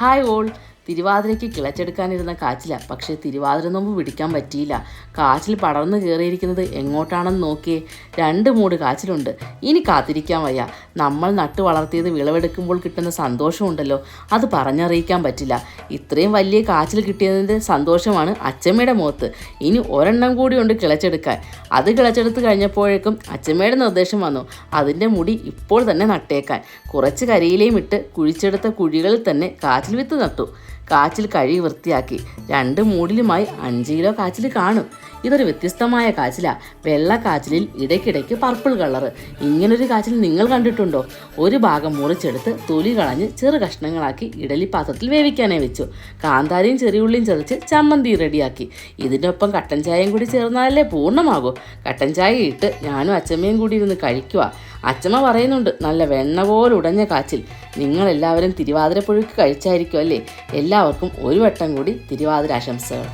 Hi all തിരുവാതിരയ്ക്ക് കിളച്ചെടുക്കാനിരുന്ന കാച്ചില. പക്ഷേ തിരുവാതിര നോമ്പ് പിടിക്കാൻ പറ്റിയില്ല. കാച്ചിൽ പടർന്നു കയറിയിരിക്കുന്നത് എങ്ങോട്ടാണെന്ന് നോക്കിയേ രണ്ട് മൂട് കാച്ചിലുണ്ട്. ഇനി കാത്തിരിക്കാൻ വയ്യ. നമ്മൾ നട്ടു വളർത്തിയത് വിളവെടുക്കുമ്പോൾ കിട്ടുന്ന സന്തോഷമുണ്ടല്ലോ. അത് പറഞ്ഞറിയിക്കാൻ പറ്റില്ല. ഇത്രയും വലിയ കാച്ചിൽ കിട്ടിയതിന്റെ സന്തോഷമാണ് അച്ചമ്മയുടെ മുഖത്ത്. ഇനി ഒരെണ്ണം കൂടിയുണ്ട് കിളച്ചെടുക്കാൻ. അത് കിളച്ചെടുത്ത് കഴിഞ്ഞപ്പോഴേക്കും അച്ചമ്മയുടെ നിർദ്ദേശം വന്നു. അതിന്റെ മുടി ഇപ്പോൾ തന്നെ നട്ടേക്കാൻ. കുറച്ച് കരിയിലയും ഇട്ട് കുഴിച്ചെടുത്ത കുഴികളിൽ തന്നെ കാച്ചിൽ വിത്ത് നട്ടു. കാച്ചിൽ കഴുകി വൃത്തിയാക്കി. രണ്ട് മൂടിലുമായി അഞ്ച് കിലോ കാച്ചിൽ കാണും. ഇതൊരു വ്യത്യസ്തമായ കാച്ചില. വെള്ള കാച്ചിലിൽ ഇടയ്ക്കിടയ്ക്ക് പർപ്പിൾ കളർ ഇങ്ങനൊരു കാച്ചിൽ നിങ്ങൾ കണ്ടിട്ടുണ്ടോ? ഒരു ഭാഗം മുറിച്ചെടുത്ത് തൊലി കളഞ്ഞ് ചെറു കഷ്ണങ്ങളാക്കി ഇഡലി പാത്രത്തിൽ വേവിക്കാനേ വെച്ചു. കാന്താരിയും ചെറിയുള്ളിയും ചതച്ച് ചമ്മന്തി റെഡിയാക്കി. ഇതിനൊപ്പം കട്ടൻ ചായയും കൂടി ചേർന്നാലേ പൂർണമാകൂ. കട്ടൻ ചായ ഇട്ട് ഞാനും അച്ചമ്മയും കൂടി ഇരുന്ന് കഴിക്കുക അച്ചമ്മ പറയുന്നുണ്ട് നല്ല വെണ്ണ പോലെ ഉടഞ്ഞ കാച്ചിൽ. നിങ്ങളെല്ലാവരും തിരുവാതിര പുഴുക്ക് കഴിച്ചായിരിക്കും അല്ലേ? എല്ലാവർക്കും ഒരു വട്ടം കൂടി തിരുവാതിര ആശംസകൾ.